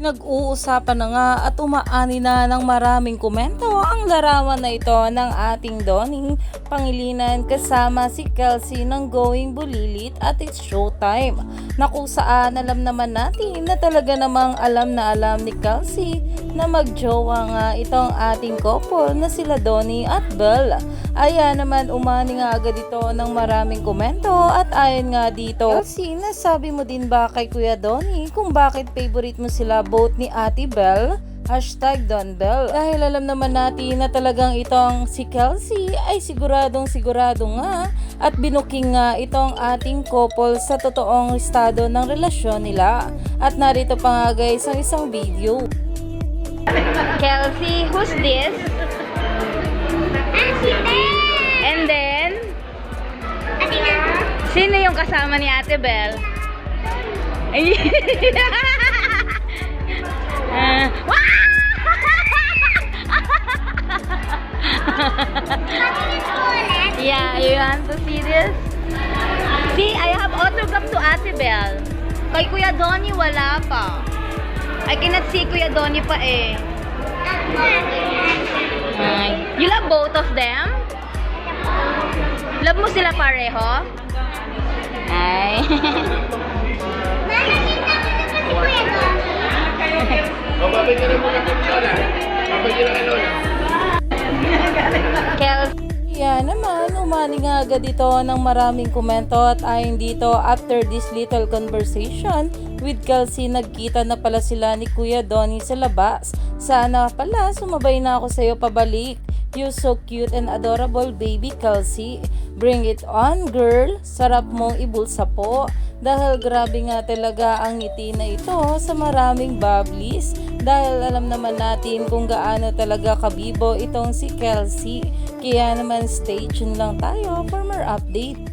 Pinag-uusapan na nga at umaani na ng maraming komento ang larawan na ito ng ating Donnie Pangilinan kasama si Kelsey ng Going Bulilit at It's Showtime na kung saan alam naman natin na talaga namang alam na alam ni Kelsey na magjowa nga itong ating couple na sila Donnie at Belle. Ayan naman umani nga agad ito ng maraming komento at ayon nga dito. Kelsey, nasabi mo din ba kay Kuya Donnie kung bakit favorite mo sila both ni Ate Belle? Hashtag Don Bell. Dahil alam naman natin na talagang itong si Kelsey ay siguradong sigurado nga at binuking nga itong ating couple sa totoong estado ng relasyon nila. At narito pa nga guys ang isang video. Kelsey, who's this? And then, sino yung kasama ni Ate Belle? Wah! yeah, you want to see this? See, I have autograph to Ate Belle. Kay Kuya Donnie, wala pa. I cannot see Kuya Donnie pa eh. Ay. You love both of them? Love mo sila pareho? Ay. Kel Yeah, naman, umani nga agad ito ng maraming komento at ayon dito, after this little conversation with Kelsey, nagkita na pala sila ni Kuya Donnie sa labas. Sana pala, sumabay na ako sa'yo pabalik. You so cute and adorable baby Kelsey. Bring it on girl. Sarap mong ibulsa po. Dahil grabe nga talaga ang ngiti na ito sa maraming bubblies. Dahil alam naman natin kung gaano talaga kabibo itong si Kelsey. Kaya naman stay tuned lang tayo for more update.